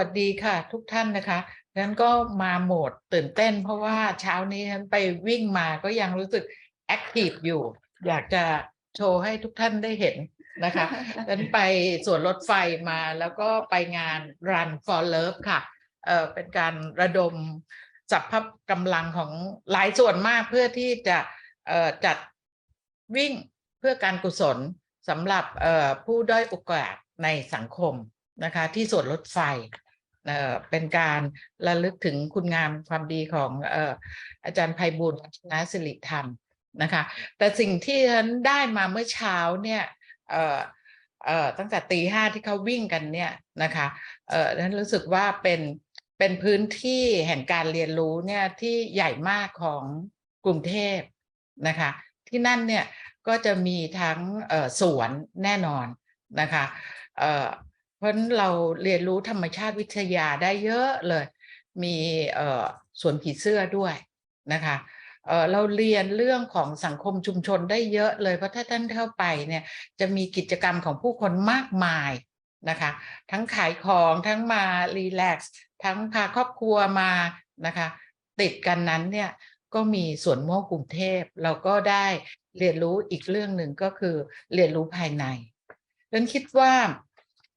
วัสดีค่ะ ทุกท่านนะคะฉันก็มาโหมดตื่นเต้น เพราะว่าเช้านี้ฉันไปวิ่งมาก็ยังรู้สึกแอคทีฟอยู่ อยากจะโชว์ให้ทุกท่านได้เห็นนะคะฉันไปสวนรถไฟมาแล้วก็ไปงาน Run for Love ค่ะเอ่อเป็นการระดมสัพพะกำลังของหลายส่วนมากเพื่อที่จะเอ่อจัดวิ่งเพื่อการกุศลสำหรับเอ่อผู้ด้อยโอกาสในสังคมนะคะที่สวนรถไฟ เป็นการระลึกถึงคุณงามความดีของอาจารย์ไพบุญนะสิริธรรมนะคะ แต่สิ่งที่ฉันได้มาเมื่อเช้าเนี่ยตั้งแต่ตีห้าที่เขาวิ่งกันเนี่ยนะคะเอ่อฉันรู้สึกว่าเป็นเป็นพื้นที่แห่งการเรียนรู้เนี่ยที่ใหญ่มากของกรุงเทพนะคะ ที่นั่นเนี่ยก็จะมีทั้งสวนแน่นอนนะคะ เพราะเราเรียนรู้ธรรมชาติวิทยาได้เยอะเลย มีเอ่อสวนผีเสื้อด้วยนะคะเเราเรียนเรื่องของสังคมชุมชนได้เยอะเลย เพราะถ้าท่านเข้าไปเนี่ยจะมีกิจกรรมของผู้คนมากมายนะคะ ทั้งขายของทั้งมารีแลกซ์ทั้งพาครอบครัวมานะคะ ติดกันนั้นเนี่ยก็มีสวนโมกกรุงเทพ เราก็ได้เรียนรู้อีกเรื่องหนึ่งก็คือเรียนรู้ภายในดังนั้นคิดว่า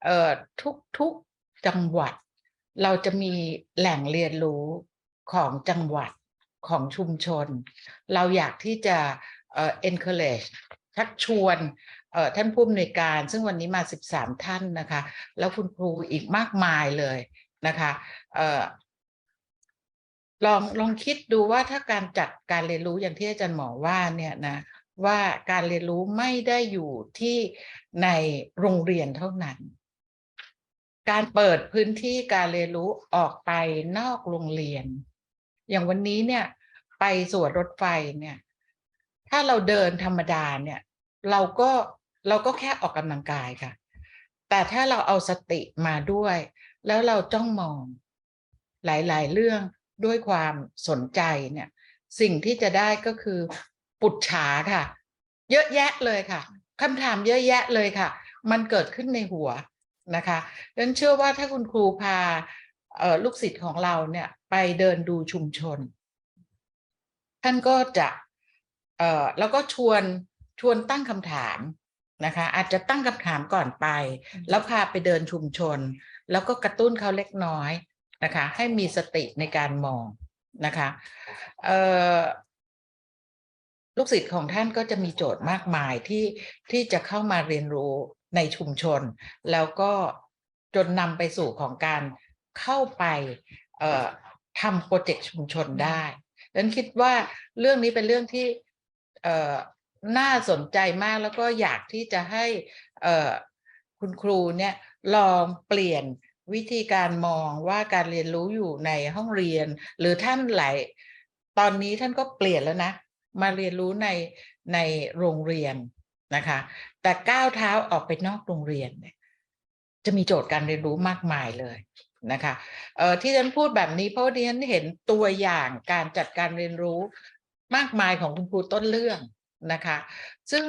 เอ่อทุกทุกจังหวัด เราจะมีแหล่งเรียนรู้ของจังหวัดของชุมชน เราอยากที่จะเอ่อ encourage ชักชวนเอ่อท่านผู้อำนวยการ ซึ่งวันนี้มา 13 ท่านนะคะ แล้วคุณครูอีกมากมายเลยนะคะเอ่อลองลองคิดดูว่าถ้าการจัดการเรียนรู้อย่างที่อาจารย์หมอว่าเนี่ยนะว่าการเรียนรู้ไม่ได้อยู่ที่ในโรงเรียนเท่านั้น การเปิดพื้นที่การเรียนรู้ออกไปนอกโรงเรียน อย่างวันนี้เนี่ยไปสวนรถไฟเนี่ย ถ้าเราเดินธรรมดาเนี่ย เราก็เราก็แค่ออกกำลังกายค่ะ แต่ถ้าเราเอาสติมาด้วย แล้วเราจ้องมองหลาย ๆ เรื่องด้วยความสนใจเนี่ย สิ่งที่จะได้ก็คือปุจฉาค่ะ เยอะแยะเลยค่ะคำถามเยอะแยะเลยค่ะ มันเกิดขึ้นในหัว นะคะดังนั้นเชื่อว่าถ้าคุณครูพาเอ่อลูกศิษย์ของเราเนี่ยไปเดินดูชุมชน ท่านก็จะเอ่อแล้วก็ชวนชวนตั้งคำถามนะคะอาจจะตั้งคำถามก่อนไป แล้วพาไปเดินชุมชน แล้วก็กระตุ้นเขาเล็กน้อยนะคะให้มีสติในการมองนะคะเอ่อลูกศิษย์ของท่านก็จะมีโจทย์มากมายที่ที่จะเข้ามาเรียนรู้ ในชุมชน แล้วก็จนนำไปสู่ของการเข้าไปทำโปรเจกต์ชุมชนได้ดังนั้นคิดว่าเรื่องนี้เป็นเรื่องที่น่าสนใจมากแล้วก็อยากที่จะให้คุณครูเนี่ยลองเปลี่ยนวิธีการมองว่าการเรียนรู้อยู่ในห้องเรียน หรือท่านหลายตอนนี้ท่านก็เปลี่ยนแล้วนะ มาเรียนรู้ในในโรงเรียน นะคะ แต่ก้าวเท้าออกไปนอกโรงเรียนเนี่ยจะมีโจทย์การเรียนรู้มากมายเลยนะคะเอ่อที่ฉันพูดแบบนี้เพราะดิฉันเห็นตัวอย่างการจัดการเรียนรู้มากมายของคุณครูต้นเรื่องนะคะ ซึ่ง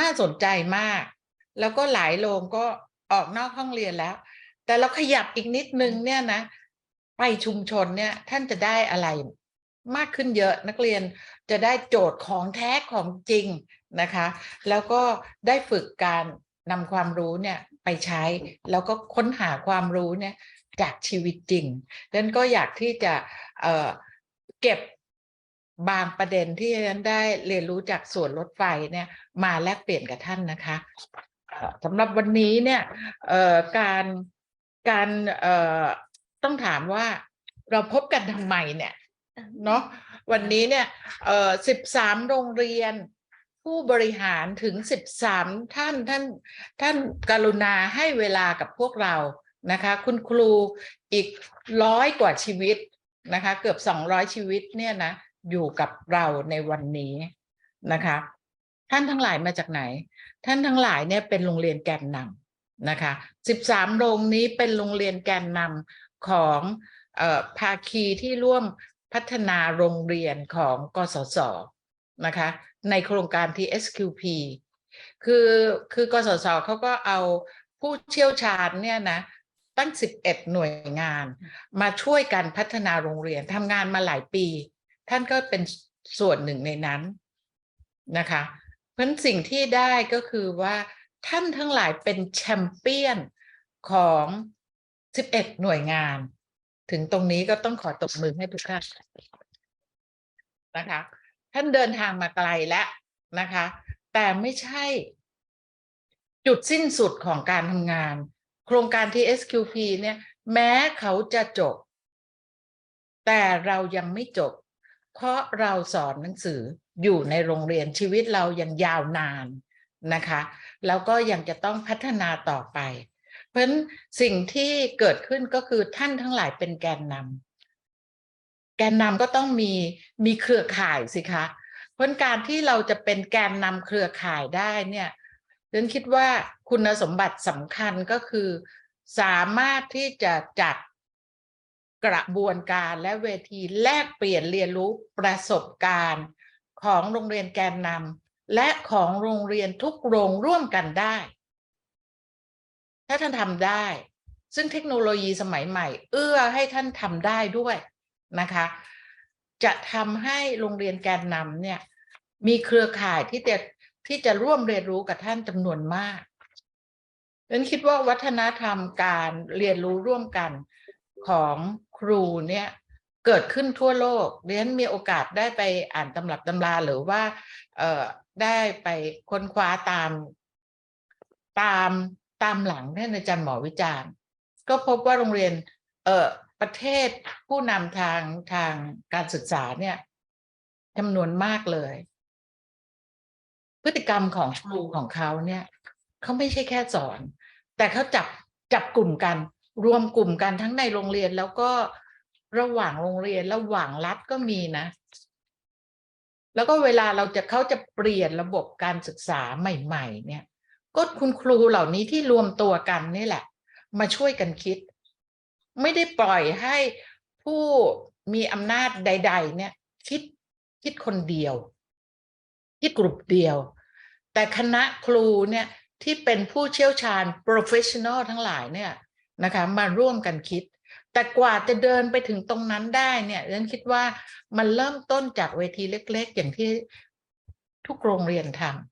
น่าสนใจมาก แล้วก็หลายโรงก็ออกนอกห้องเรียนแล้ว แต่เราขยับอีกนิดนึงเนี่ยนะ ไปชุมชนเนี่ยท่านจะได้อะไร มากขึ้นเยอะนักเรียนจะได้โจทย์ของแท้ของจริงนะคะ แล้วก็ได้ฝึกการนำความรู้เนี่ยไปใช้ แล้วก็ค้นหาความรู้เนี่ยจากชีวิตจริงดังนั้นก็อยากที่จะเอ่อเก็บบางประเด็นที่ฉันได้เรียนรู้จากส่วนรถไฟเนี่ยมาแลกเปลี่ยนกับท่านนะคะสำหรับวันนี้เนี่ยเอ่อการการเอ่อต้องถามว่าเราพบกันทำไมเนี่ย เนาะวันนี้เนี่ยเอ่อสิบสามโรงเรียน ผู้บริหารถึงสิบสามท่านท่านท่านกรุณาให้เวลากับพวกเรานะคะ คุณครูอีกร้อยกว่าชีวิตนะคะ เกือบสองร้อยชีวิตเนี่ยนะอยู่กับเราในวันนี้นะคะ ท่านทั้งหลายมาจากไหน ท่านทั้งหลายเนี่ยเป็นโรงเรียนแกนนำนะคะสิบสามโรงนี้เป็นโรงเรียนแกนนำของเอ่อภาคีที่ร่วม พัฒนาโรงเรียนของกสศนะคะ ในโครงการ TSQP คือคือกสศเขาก็เอาผู้เชี่ยวชาญเนี่ยนะตั้ง 11 หน่วยงาน มาช่วยกันพัฒนาโรงเรียนทำงานมาหลายปี ท่านก็เป็นส่วนหนึ่งในนั้นนะคะ เพราะสิ่งที่ได้ก็คือว่าท่านทั้งหลายเป็นแชมเปี้ยนของ 11 หน่วยงาน ถึงตรงนี้ก็ต้องขอตบมือให้ทุกท่านนะคะ ท่านเดินทางมาไกลแล้วนะคะ แต่ไม่ใช่ จุดสิ้นสุดของการทำงาน โครงการ TSQP เนี่ย แม้เขาจะจบ แต่เรายังไม่จบ เพราะเราสอนหนังสืออยู่ในโรงเรียนชีวิตเรายังยาวนานนะคะ แล้วก็ยังจะต้องพัฒนาต่อไป เพราะฉะนั้นสิ่งที่เกิดขึ้นก็คือท่านทั้งหลายเป็นแกนนำแกนนำก็ต้องมีมีเครือข่ายสิคะเพราะการที่เราจะเป็นแกนนำเครือข่ายได้เนี่ยฉันคิดว่าคุณสมบัติสำคัญก็คือ สามารถที่จะจัดกระบวนการและเวทีแลกเปลี่ยนเรียนรู้ประสบการณ์ของโรงเรียนแกนนำและของโรงเรียนทุกโรงร่วมกันได้ ถ้าท่านทำได้ ซึ่งเทคโนโลยีสมัยใหม่ เอื้อให้ท่านทำได้ด้วยนะคะ จะทำให้โรงเรียนแกนนำเนี่ยมีเครือข่ายที่จะที่จะร่วมเรียนรู้กับท่านจำนวนมากฉันคิดว่าวัฒนธรรมการเรียนรู้ร่วมกันของครูเนี่ยเกิดขึ้นทั่วโลกเรียนมีโอกาสได้ไปอ่านตำรับตำราหรือว่า เอ่อได้ไปค้นคว้าตามตาม ตามหลังท่านอาจารย์หมอวิจารณ์ ก็พบว่าโรงเรียนเอ่อประเทศผู้นำทางทางการศึกษาเนี่ยจำนวนมากเลย พฤติกรรมของครูของเขาเนี่ยเขาไม่ใช่แค่สอน แต่เขาจับจับกลุ่มกัน รวมกลุ่มกันทั้งในโรงเรียนแล้วก็ระหว่างโรงเรียนระหว่างรัฐก็มีนะ แล้วก็เวลาเราจะเขาจะเปลี่ยนระบบการศึกษาใหม่ ๆ เนี่ย ก็คุณครูเหล่านี้ที่รวมตัวกันนี่แหละ มาช่วยกันคิด ไม่ได้ปล่อยให้ผู้มีอำนาจใด ๆ เนี่ย คิดคิดคนเดียว คิดกลุ่มเดียว แต่คณะครูเนี่ยที่เป็นผู้เชี่ยวชาญ professional ทั้งหลายเนี่ยนะคะมาร่วมกันคิด แต่กว่าจะเดินไปถึงตรงนั้นได้เนี่ยฉันคิดว่ามันเริ่มต้นจากเวทีเล็ก ๆ อย่างที่ทุกโรงเรียนทำ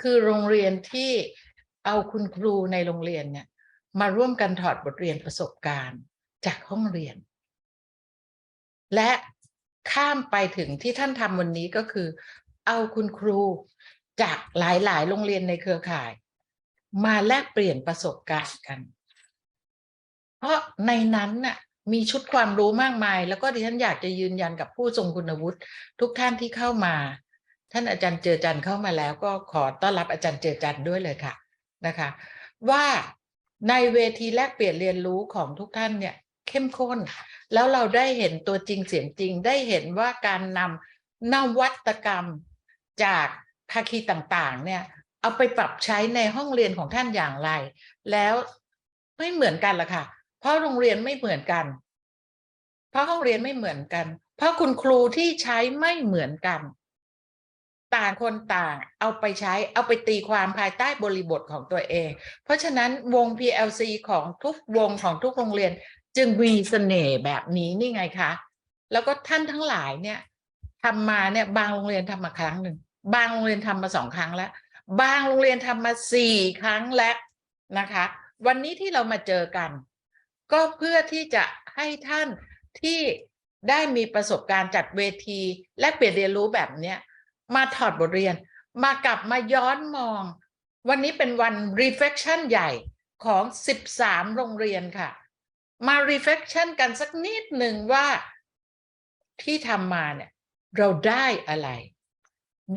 คือโรงเรียนที่เอาคุณครูในโรงเรียนเนี่ยมาร่วมกันถอดบทเรียนประสบการณ์จากห้องเรียน และข้ามไปถึงที่ท่านทำวันนี้ก็คือ เอาคุณครูจากหลาย ๆ โรงเรียนในเครือข่าย มาแลกเปลี่ยนประสบการณ์กัน เพราะในนั้นน่ะมีชุดความรู้มากมาย แล้วก็ดิฉันอยากจะยืนยันกับผู้ทรงคุณวุฒิทุกท่านที่เข้ามา ท่านอาจารย์เจอจันเข้ามาแล้วก็ขอต้อนรับอาจารย์เจอจันด้วยเลยค่ะนะคะ ว่าในเวทีแลกเปลี่ยนเรียนรู้ของทุกท่านเนี่ยเข้มข้น แล้วเราได้เห็นตัวจริงเสียงจริงได้เห็นว่าการนำนวัตกรรมจากภาคีต่างๆ เนี่ยเอาไปปรับใช้ในห้องเรียนของท่านอย่างไร แล้วไม่เหมือนกันละค่ะ เพราะโรงเรียนไม่เหมือนกัน เพราะห้องเรียนไม่เหมือนกัน เพราะคุณครูที่ใช้ไม่เหมือนกัน ต่างคนต่างเอาไปใช้เอาไปตีความภายใต้บริบทของตัวเอง เพราะฉะนั้นวง PLC ของทุกวงของทุกโรงเรียน จึงมีเสน่ห์แบบนี้นี่ไงคะ แล้วก็ท่านทั้งหลายเนี่ยทำมาเนี่ยบางโรงเรียนทำมาครั้งหนึ่งบางโรงเรียนทำมาสองครั้งแล้ว บางโรงเรียนทำมาสี่ครั้งแล้วนะคะ วันนี้ที่เรามาเจอกัน ก็เพื่อที่จะให้ท่านที่ได้มีประสบการณ์จัดเวที และเปลี่ยนเรียนรู้แบบเนี้ย มาถอดบทเรียน มากลับมาย้อนมอง วันนี้เป็นวัน reflection ใหญ่ของ 13 โรงเรียนค่ะ มา reflection กันสักนิดหนึ่งว่าที่ทำมาเนี่ยเราได้อะไร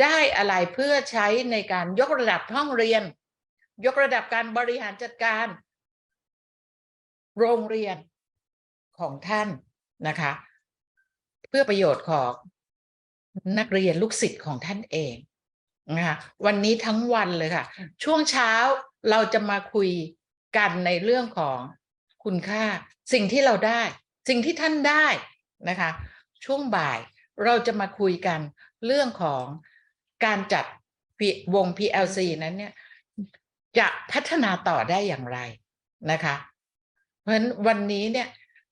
ได้อะไรเพื่อใช้ในการยกระดับห้องเรียน ยกระดับการบริหารจัดการ โรงเรียนของท่านนะคะ เพื่อประโยชน์ของ นักเรียนลูกศิษย์ของท่านเองนะคะวันนี้ทั้งวันเลยค่ะ ช่วงเช้าเราจะมาคุยกันในเรื่องของคุณค่า สิ่งที่เราได้ สิ่งที่ท่านได้นะคะ ช่วงบ่ายเราจะมาคุยกันเรื่องของการจัดวง PLC นั้นเนี่ยจะพัฒนาต่อได้อย่างไรนะคะ เพราะฉะนั้นวันนี้เนี่ย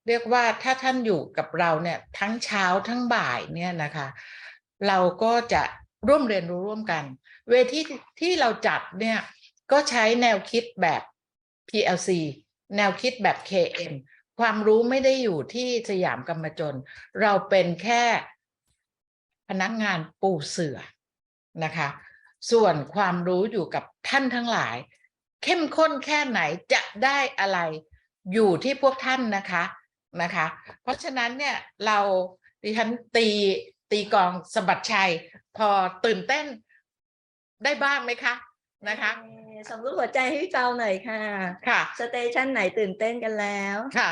เรียกว่าถ้าท่านอยู่กับเราเนี่ยทั้งเช้าทั้งบ่ายเนี่ยนะคะ เราก็จะร่วมเรียนรู้ร่วมกัน เวทีที่เราจัดเนี่ยก็ใช้แนวคิดแบบ PLC แนวคิดแบบ KM ความรู้ไม่ได้อยู่ที่สยามกรรมจน เราเป็นแค่พนักงานปูเสือนะคะ ส่วนความรู้อยู่กับท่านทั้งหลาย เข้มข้นแค่ไหนจะได้อะไรอยู่ที่พวกท่านนะคะนะคะ เพราะฉะนั้นเนี่ยเราดิฉันตี ตีกลองสะบัดชัย พอตื่นเต้นได้บ้างไหมคะนะคะเอ่อสำรวจหัวใจให้พี่เปาหน่อยค่ะ ค่ะ สเตชันไหนตื่นเต้นกันแล้ว ค่ะ